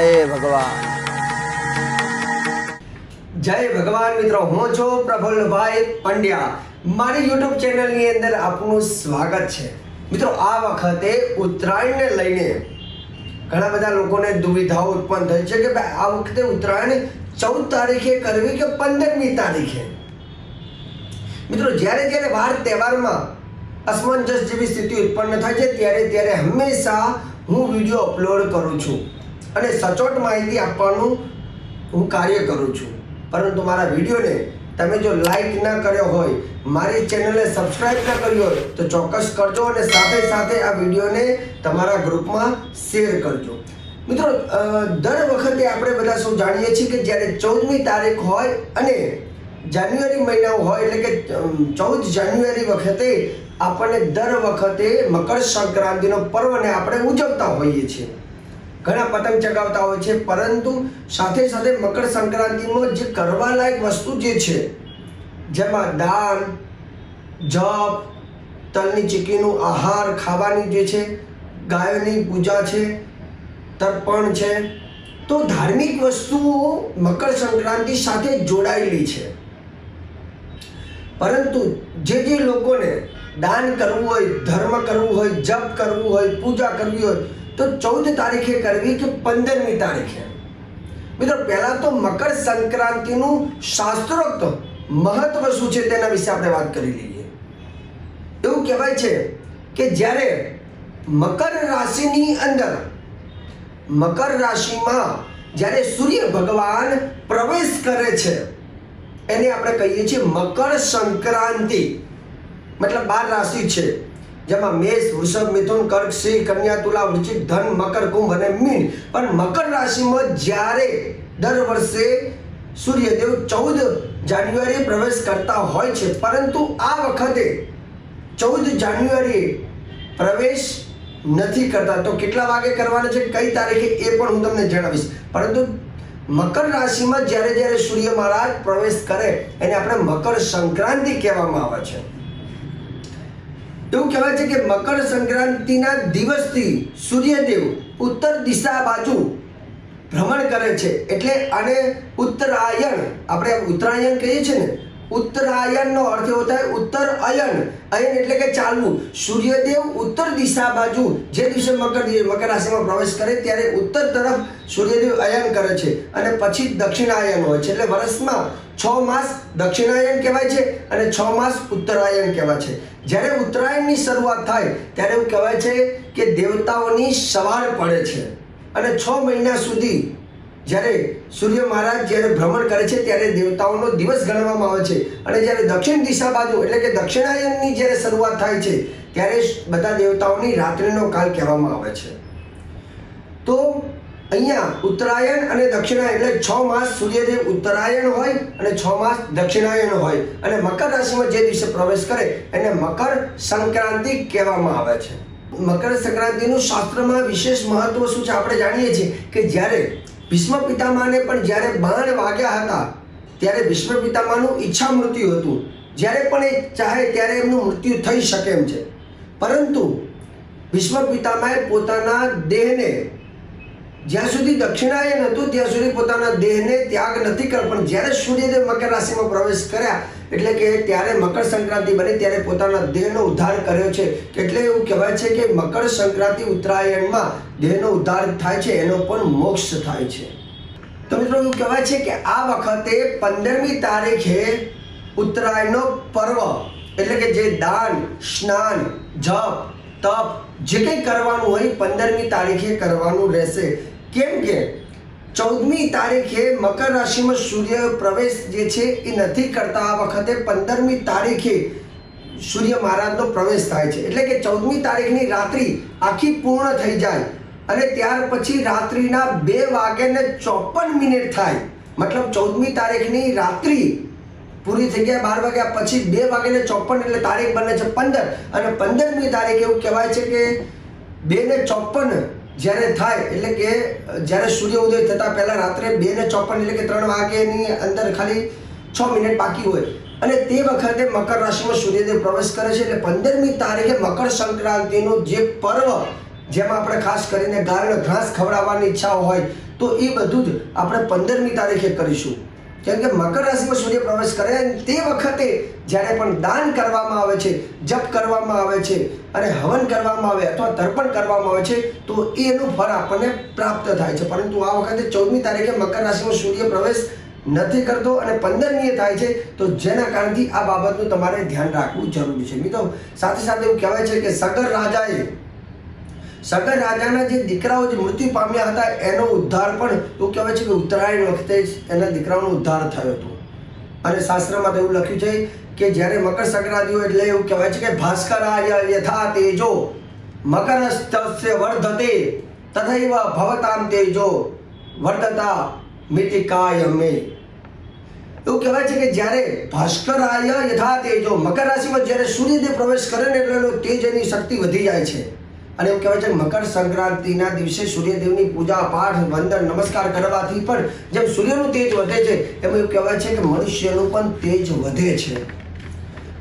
ભગવાન. જય ભગવાન મિત્રો, હું છું પ્રફુલ્લભાઈ પંડ્યા. મારી યુટ્યુબ ચેનલની અંદર આપનું સ્વાગત છે. મિત્રો, આ વખતે ઉત્તરાયણને લઈને ઘણા બધા લોકોને દુવિધાઓ ઉત્પન્ન થઈ છે કે ભાઈ, આ વખતે ઉત્તરાયણ ચૌદ તારીખે કરવી કે પંદરમી તારીખે? મિત્રો, જ્યારે જ્યારે વાર તહેવારમાં અસમંજસ જેવી સ્થિતિ ઉત્પન્ન થાય છે, ત્યારે ત્યારે હંમેશા હું વીડિયો અપલોડ કરું છું. અને સચોટ માહિતી આપવાનું હું કાર્ય કરું છું. પરંતુ મારા વિડીયોને તમે જો લાઈક ના કર્યો હોય, મારી ચેનલને સબસ્ક્રાઇબ ના કરી હોય, તો ચોક્કસ કરજો અને સાથે સાથે આ વિડીયોને તમારા ગ્રુપમાં શેર કરજો. મિત્રો દર વખતે આપણે બધા શું જાણીએ છીએ કે જ્યારે ચૌદમી તારીખ હોય અને જાન્યુઆરી મહિના હોય, એટલે કે ચૌદ જાન્યુઆરી વખતે આપણને દર વખતે મકર સંક્રાંતિનો પર્વને આપણે ઉજવતા હોઈએ છીએ. ઘણા પતંગ ચગાવતા હોય છે, પરંતુ સાથે સાથે મકર સંક્રાંતિમાં જે કરવા લાયક વસ્તુ જે છે, જેમાં દાન જપ, તલની ચીકીનું આહાર ખાવાની જે છે, ગાયોની પૂજા છે, તર્પણ છે, તો ધાર્મિક વસ્તુઓ મકર સંક્રાંતિ સાથે જોડાયેલી છે. પરંતુ જે જે લોકોને દાન કરવું હોય, ધર્મ કરવું હોય, જપ કરવું હોય, પૂજા કરવી હોય તો ચૌદ તારીખે કરવી કે પંદરમી તારીખે? મિત્રો, પહેલાં તો મકર સંક્રાંતિનું શાસ્ત્રોક્ત મહત્વ શું છે તેના વિશે આપણે વાત કરી લઈએ. એવું કહેવાય છે કે જ્યારે મકર રાશિની અંદર, મકર રાશિમાં જ્યારે સૂર્ય ભગવાન પ્રવેશ કરે છે, એને આપણે કહીએ છીએ મકર સંક્રાંતિ. મતલબ બાર રાશિ છે. જેમાં મેષ, વૃષભ, મિથુન, કર્ક, સિંહ, કન્યા, તુલા, વૃશ્ચિક, ધન, મકર, કુંભ અને મીન. પણ મકર રાશિમાં જ્યારે દર વર્ષે સૂર્યદેવ ચૌદ જાન્યુઆરી પ્રવેશ કરતા હોય છે, પરંતુ આ વખતે ચૌદ જાન્યુઆરી પ્રવેશ નથી કરતા. તો કેટલા વાગે કરવાના છે? કઈ તારીખે? એ પણ હું તમને જણાવીશ. પરંતુ મકર રાશિમાં જ્યારે જ્યારે સૂર્ય મહારાજ પ્રવેશ કરે, એને આપણે મકર સંક્રાંતિ કહેવામાં આવે છે. એવું કહેવાય છે કે મકર સંક્રાંતિના દિવસથી સૂર્યદેવ ઉત્તર દિશા બાજુ ભ્રમણ કરે છે. એટલે આને ઉત્તરાયણ આપણે ઉત્તરાયણ કહીએ છીએ ને, ઉત્તરાયણનો અર્થ એવો થાય ઉત્તર અયન અયન એટલે કે ચાલવું. સૂર્યદેવ ઉત્તર દિશા બાજુ જે દિવસે મકર મકર રાશિમાં પ્રવેશ કરે ત્યારે ઉત્તર તરફ સૂર્યદેવ અયન કરે છે. અને પછી દક્ષિણાયન હોય છે. એટલે વર્ષમાં છ માસ દક્ષિણાયન કહેવાય છે અને છ માસ ઉત્તરાયણ કહેવાય છે. જ્યારે ઉત્તરાયણની શરૂઆત થાય, ત્યારે એવું કહેવાય છે કે દેવતાઓની સવાર પડે છે. અને છ મહિના સુધી જ્યારે સૂર્ય મહારાજ જ્યારે ભ્રમણ કરે છે, ત્યારે દેવતાઓનો દિવસ ગણવામાં આવે છે. અને જ્યારે દક્ષિણ દિશા બાજુ, એટલે કે દક્ષિણાયનની જ્યારે શરૂઆત થાય છે, ત્યારે બધા દેવતાઓની રાત્રિનો કાળ કહેવામાં આવે છે. તો અહીંયા ઉત્તરાયણ અને દક્ષિણાયન એટલે છ માસ સૂર્યદેવ ઉત્તરાયણ હોય અને છ માસ દક્ષિણાયન હોય. અને મકર રાશિમાં જે દિવસે પ્રવેશ કરે એને મકર સંક્રાંતિ કહેવામાં આવે છે. મકર સંક્રાંતિનું શાસ્ત્રમાં વિશેષ મહત્વ શું છે આપણે જાણીએ છીએ કે જ્યારે ભીષ્મ પિતામાને પણ જ્યારે બાણ વાગ્યા હતા, ત્યારે ભીષ્મ પિતામાનું ઈચ્છા મૃત્યુ હતું. જ્યારે પણ એ ચાહે ત્યારે એમનું મૃત્યુ થઈ શકે એમ છે. પરંતુ ભીષ્મ પિતામાએ પોતાના દેહને જ્યાં સુધી દક્ષિણાયન હતું, ત્યાં સુધી પોતાના દેહને ત્યાગ નથી કર્યો. પણ જ્યારે સૂર્યદેવ મકર રાશિમાં પ્રવેશ કર્યા, એટલે કે ત્યારે મકર સંક્રાંતિ બની, ત્યારે પોતાના દેહનો ઉદ્ધાર કર્યો છે. એટલે એવું કહેવાય છે કે મકર સંક્રાંતિ ઉત્તરાયણમાં દેહનો ઉદ્ધાર થાય છે, એનો પણ મોક્ષ થાય છે. તો મિત્રો એવું કહેવાય છે કે આ વખતે પંદરમી તારીખે ઉત્તરાયણનો પર્વ, એટલે કે જે દાન, સ્નાન, જપ તપ જે કંઈ કરવાનું હોય પંદરમી તારીખે કરવાનું રહેશે. કેમ કે ચૌદમી તારીખે મકર રાશિમાં સૂર્ય પ્રવેશ જે છે એ નથી કરતા આ વખતે પંદરમી તારીખે સૂર્ય મહારાજનો પ્રવેશ થાય છે. એટલે કે ચૌદમી તારીખની રાત્રિ આખી પૂર્ણ થઈ જાય અને ત્યાર પછી રાત્રિના બે વાગ્યાને ચોપન મિનિટ થાય. મતલબ ચૌદમી તારીખની રાત્રિ પૂરી થઈ ગયા બાર વાગ્યા પછી બે વાગે ને ચોપન એટલે તારીખ બને છે પંદર. અને પંદરમી તારીખ એવું કહેવાય છે કે બે ને ચોપન જ્યારે થાય, એટલે કે જ્યારે સૂર્ય ઉદય થતાં પહેલાં રાત્રે બે ને ચોપન એટલે કે ત્રણ વાગ્યાની અંદર ખાલી છ મિનિટ બાકી હોય. અને તે વખતે મકર રાશિમાં સૂર્યદેવ પ્રવેશ કરે છે, એટલે પંદરમી તારીખે મકર સંક્રાંતિનું જે પર્વ, જેમાં આપણે ખાસ કરીને ગાયને ઘાસ ખવડાવવાની ઈચ્છા હોય, તો એ બધું જ આપણે પંદરમી તારીખે કરીશું. કેમ કે મકર રાશિમાં સૂર્ય પ્રવેશ કરે તે વખતે જ્યારે પણ દાન કરવામાં આવે છે, જપ કરવામાં આવે છે અને હવન કરવામાં આવે અથવા તર્પણ કરવામાં આવે છે, તો એનું ફળ આપણને પ્રાપ્ત થાય છે. પરંતુ આ વખતે ચૌદમી તારીખે મકર રાશિમાં સૂર્ય પ્રવેશ નથી કરતો અને પંદરમીએ થાય છે, તો જેના કારણથી આ બાબતનું તમારે ધ્યાન રાખવું જરૂરી છે. મિત્રો, સાથે સાથે એવું કહેવાય છે કે સગર રાજાએ સગર રાજાના જે દીકરાઓ જે મૃત્યુ પામ્યા હતા, એનો ઉદ્ધાર પણ એવું કહેવાય છે કે ઉત્તરાયણ વખતે જ એના દીકરાનો ઉદ્ધાર થયો હતો. અને શાસ્ત્રમાં તો એવું લખ્યું છે કે જ્યારે મકર સંક્રાંતિ એટલે એવું કહેવાય છે કે ભાસ્કરાય યથા તેજો, મકરસ્તસ્ય વર્ધતે, તથૈવ ભવતામ તેજો, વર્ધતા મિતિકાય મે. એવું કહેવાય છે કે જ્યારે ભાસ્કરાય યથા તેજો, મકર રાશિમાં જ્યારે સૂર્યદેવ પ્રવેશ કરે ને એટલે તેજ એની શક્તિ વધી જાય છે. અને એવું કહેવાય છે મકર સંક્રાંતિના દિવસે સૂર્યદેવની પૂજા, પાઠ, વંદન, નમસ્કાર કરવાથી પણ જેમ સૂર્યનું તેજ વધે છે, એમ એવું કહેવાય છે કે મનુષ્યનું પણ તેજ વધે છે.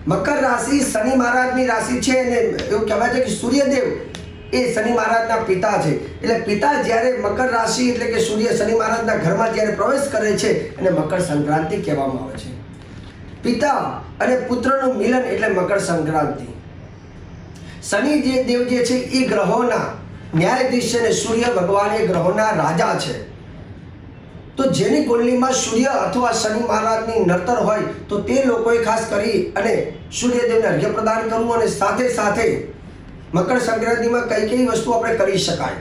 મકર રાશિ શનિ મહારાજની રાશિ છે અને એવું કહેવાય છે કે સૂર્યદેવ એ શનિ મહારાજના પિતા છે. એટલે પિતા જ્યારે મકર રાશિ એટલે કે સૂર્ય શનિ મહારાજના ઘરમાં જ્યારે પ્રવેશ કરે છે એને મકર સંક્રાંતિ કહેવામાં આવે છે. પિતા અને પુત્રનું મિલન એટલે મકર સંક્રાંતિ. શનિ જે દેવ જે છે, એ ગ્રહોના ન્યાયાધીશ અને સૂર્ય ભગવાન એ ગ્રહોના રાજા છે. તો જેની કુંડલીમાં સૂર્ય અથવા શનિ મહારાજની નડતર હોય, તો તે લોકોએ ખાસ કરી અને સૂર્યદેવને અર્ઘ્ય પ્રદાન કરવું અને સાથે સાથે મકર સંક્રાંતિમાં કઈ કઈ વસ્તુ આપણે કરી શકાય.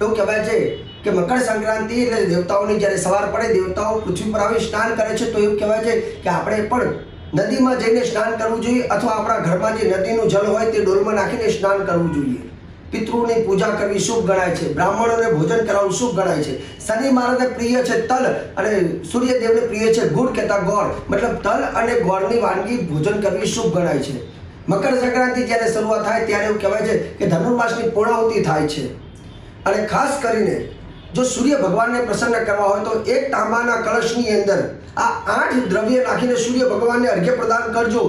એવું કહેવાય છે કે મકર સંક્રાંતિ એટલે દેવતાઓની જ્યારે સવાર પડે, દેવતાઓ પૃથ્વી પર આવી સ્નાન કરે છે, તો એવું કહેવાય છે કે આપણે પણ નદીમાં જઈને સ્નાન કરવું જોઈએ અથવા આપણા ઘરમાં જે નદીનું જળ હોય તે ડોલમાં નાખીને સ્નાન કરવું જોઈએ. પિતૃની પૂજા કરવી શુભ ગણાય છે. બ્રાહ્મણોને ભોજન કરાવવું શુભ ગણાય છે. શનિ મહારાજને પ્રિય છે તલ અને સૂર્યદેવને પ્રિય છે ગુડ કહેતા ગોળ. મતલબ તલ અને ગોળની વાનગી ભોજન કરવી શુભ ગણાય છે. મકર સંક્રાંતિ જ્યારે શરૂઆત થાય ત્યારે એવું કહેવાય છે કે ધનુર્માસની પૂર્ણાહુતિ થાય છે. અને ખાસ કરીને જો સૂર્ય ભગવાનને પ્રસન્ન કરવા હોય તો એક તાંબાના કળશની અંદર આ આઠ દ્રવ્ય નાખીને સૂર્ય ભગવાનને અર્ઘ્ય પ્રદાન કરજો,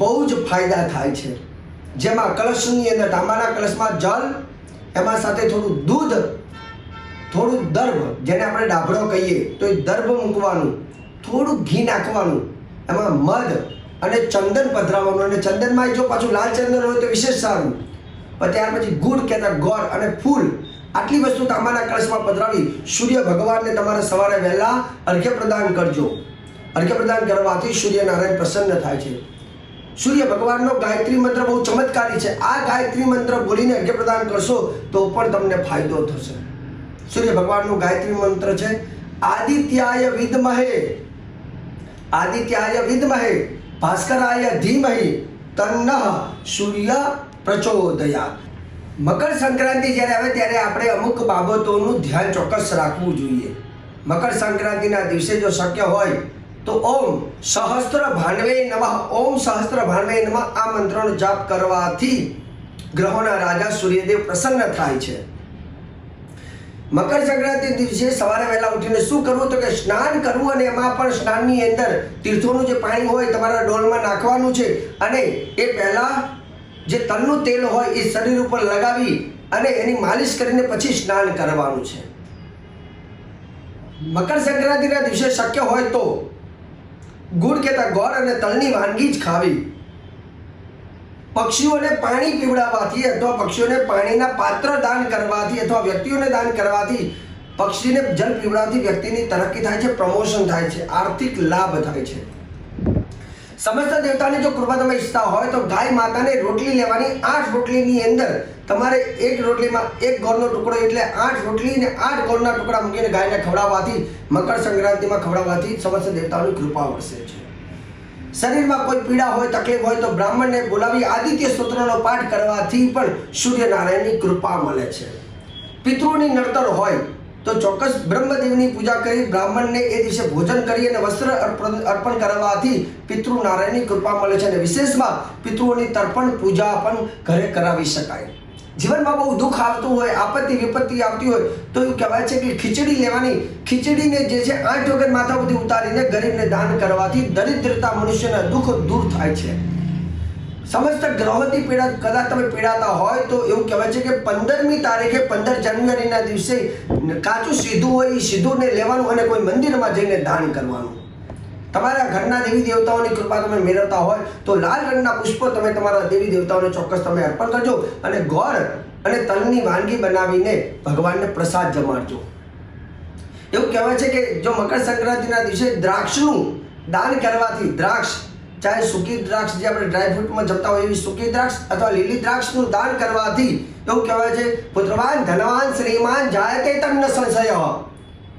બહુ જ ફાયદા થાય છે. જેમાં કળશની અંદર, તાંબાના કળશમાં જલ, એમાં સાથે થોડું દૂધ, થોડું દર્ભ જેને આપણે ડાભડો કહીએ, તો એ દર્ભ મૂકવાનું, થોડું ઘી નાખવાનું, એમાં મધ અને ચંદન પધરાવવાનું, અને ચંદનમાં જો પાછું લાલ ચંદન હોય તો વિશેષ સારું. પણ ત્યાર પછી ગુડ કહેતા ગોળ અને ફૂલ આટલી વસ્તુ તાંબાના કળશમાં પધરાવી સૂર્ય ભગવાનને તમારે સવારે વહેલા અર્ઘ્ય પ્રદાન કરજો. અર્ઘ્ય પ્રદાન કરવાથી સૂર્યનારાયણ પ્રસન્ન થાય છે. સૂર્ય ભગવાનનો ગાયત્રી મંત્ર બહુ ચમત્કારી છે. આ ગાયત્રી મંત્ર બોલીને અર્ઘ્ય પ્રદાન કરશો તો પણ તમને ફાયદો થશે. સૂર્ય ભગવાનનું ગાયત્રી મંત્ર છે, આદિત્યાય વિદમહે આદિત્યાય વિદમહે, ભાસ્કરાય ધીમહિ, તન્નઃ સૂર્ય પ્રચોદયા મકર સંક્રાંતિ જ્યારે આવે ત્યારે આપણે અમુક બાબતોનું ધ્યાન ચોક્કસ રાખવું જોઈએ. મકર સંક્રાંતિના દિવસે જો શક્ય હોય, તો ઓમ સહસ્ત્ર ભાનવે નમઃ. ઓમ સહસ્ત્ર ભાનવે નમઃ. આ મંત્રનો જાપ કરવાથી ગ્રહોના રાજા સૂર્યદેવ પ્રસન્ન થાય છે. મકર સંક્રાંતિ દિવસે સવારે વહેલા ઉઠીને શું કરવું? તો કે સ્નાન કરવું અને એમાં પણ સ્નાનની અંદર તીર્થોનું જે પાણી હોય, તમારા ડોલમાં નાખવાનું છે અને એ પહેલાં જે તલનું તેલ હોય એ શરીર ઉપર લગાવી અને એની માલિશ કરીને પછી સ્નાન કરવાનું છે. મકર સંક્રાંતિના દિવસે શક્ય હોય તો ગુડ કહેતા ગોળ અને તલની વાનગી જ ખાવી. પક્ષીઓને પાણી પીવડાવવાથી અથવા પક્ષીઓને પાણીના પાત્ર દાન કરવાથી અથવા વ્યક્તિઓને દાન કરવાથી પક્ષીને જલ પીવડાવથી વ્યક્તિની તરક્કી થાય છે, પ્રમોશન થાય છે, આર્થિક લાભ થાય છે. સમસ્ત દેવતાની જો કૃપા તમે ઈચ્છતા હોય તો ગાય માતાને રોટલી લેવાની આઠ રોટલીની અંદર તમારે એક રોટલીમાં એક ગોળનો ટુકડો એટલે આઠ રોટલી ને આઠ ગોળના ટુકડા મૂકીને ગાયને ખવડાવવાથી, મકર સંક્રાંતિમાં ખવડાવવાથી સમસ્ત દેવતાઓની કૃપા વરસે છે. શરીરમાં કોઈ પીડા હોય, તકલીફ હોય તો બ્રાહ્મણને બોલાવી આદિત્ય સ્તોત્રનો પાઠ કરવાથી પણ સૂર્યનારાયણની કૃપા મળે છે. પિતૃની નડતર હોય તો ચોક્કસ બ્રહ્મદેવની પૂજા કરી બ્રાહ્મણને એ દિવસે ભોજન કરી અને વસ્ત્ર અર્પણ કરવાથી પિતૃ નારાયણની કૃપા મળે છે અને વિશેષમાં પિતૃઓની તર્પણ, પૂજા પણ ઘરે કરાવી શકાય. જીવનમાં બહુ દુઃખ આવતું હોય, આપત્તિ, વિપત્તિ આવતી હોય, તો એવું કહેવાય છે કે ખીચડી લેવાની, ખીચડીને જે છે આઠ વગર માથા ઉપરથી ઉતારીને ગરીબને દાન કરવાથી દરિદ્રતા મનુષ્યના દુઃખ દૂર થાય છે. સમસ્ત ગ્રહોથી પીડા કદાચ તમે પીડાતા હોય તો એવું કહેવાય છે કે પંદરમી તારીખે પંદર જાન્યુઆરીના દિવસે કાચું સીધું હોય એ સીધુંને લેવાનું અને કોઈ મંદિરમાં જઈને દાન કરવાનું. તમારા ઘરના દેવી દેવતાઓની કૃપા તમે મેળવતા હોય તો લાલ રંગના પુષ્પો તમે તમારા દેવી દેવતાઓને ચોક્કસ તમે અર્પણ કરજો અને ગોળ અને તલની વાનગી બનાવીને ભગવાનને પ્રસાદ જમાડજો. એવું કહેવાય છે કે જો મકર સંક્રાંતિના દિવસે દ્રાક્ષનું દાન કરવાથી દ્રાક્ષ ચાહે સૂકી દ્રાક્ષ જે આપણે ડ્રાયફ્રૂટમાં જમતા હોય એવી સૂકી દ્રાક્ષ અથવા લીલી દ્રાક્ષનું દાન કરવાથી એવું કહેવાય છે, પુત્રવાન, ધનવાન, શ્રીમાન જાયતે તન્ન સંશય.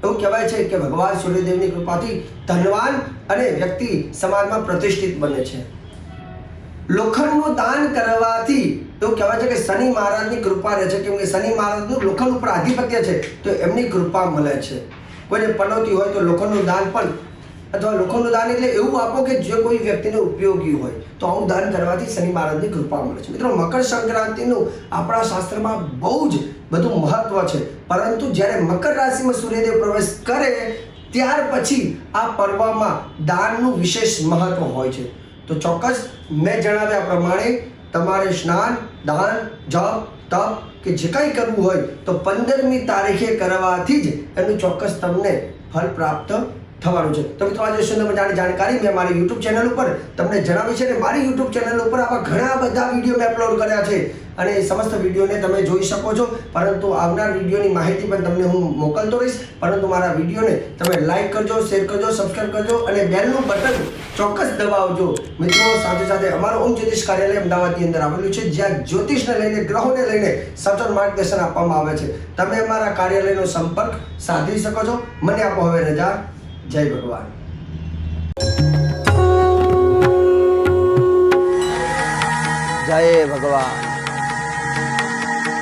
એવું કહેવાય છે કે ભગવાન સૂર્યદેવની કૃપાથી ધનવાન અને વ્યક્તિ સમાજમાં પ્રતિષ્ઠિત બને છે. લોખંડનું દાન કરવાથી એવું કહેવાય છે કે શનિ મહારાજની કૃપા રહે છે. કેમ કે શનિ મહારાજનું લોખંડ ઉપર આધિપત્ય છે, તો એમની કૃપા મળે છે. કોઈને પનોતી હોય તો લોખંડનું દાન પણ અથવા લોખંડનું દાન એટલે એવું આપો કે જે કોઈ વ્યક્તિને ઉપયોગી હોય. તો આવું દાન કરવાથી શનિ મહારાજની કૃપા મળે છે. મિત્રો, મકર સંક્રાંતિનું આપણા શાસ્ત્રમાં બહુ જ બધું મહત્વ છે. પરંતુ જ્યારે મકર રાશિમાં સૂર્યદેવ પ્રવેશ કરે, ત્યાર પછી આ પર્વમાં દાનનું વિશેષ મહત્વ હોય છે. તો ચોક્કસ મેં જણાવ્યા પ્રમાણે તમારે સ્નાન, દાન, જપ, તપ કે જે કંઈ કરવું હોય, તો પંદરમી તારીખે કરવાથી જ એનું ચોક્કસ તમને ફળ પ્રાપ્ત થવાનું છે. તો મિત્રો, આજે સુંદર મજાની જાણકારી મેં મારી યુટ્યુબ ચેનલ ઉપર તમને જણાવી છે અને મારી યુટ્યુબ ચેનલ ઉપર આવા ઘણા બધા વીડિયો મેં અપલોડ કર્યા છે. અને એ સમસ્ત વિડીયોને તમે જોઈ શકો છો. પરંતુ આવનાર વિડીયોની માહિતી પણ તમને હું મોકલતો રહીશ. પરંતુ મારા વિડીયોને તમે લાઇક કરજો શેર કરજો સબસ્ક્રાઈબ કરજો અને બેલનું બટન ચોક્કસ દબાવજો. મિત્રો, સાથે સાથે અમારું ઓમ જ્યોતિષ કાર્યાલય અમદાવાદની અંદર આવેલું છે, જ્યાં જ્યોતિષને લઈને, ગ્રહોને લઈને સચોટ માર્ગદર્શન આપવામાં આવે છે. તમે અમારા કાર્યાલયનો સંપર્ક સાધી શકો છો. મને આપો હવે રજા. જય ભગવાન. જય ભગવાન.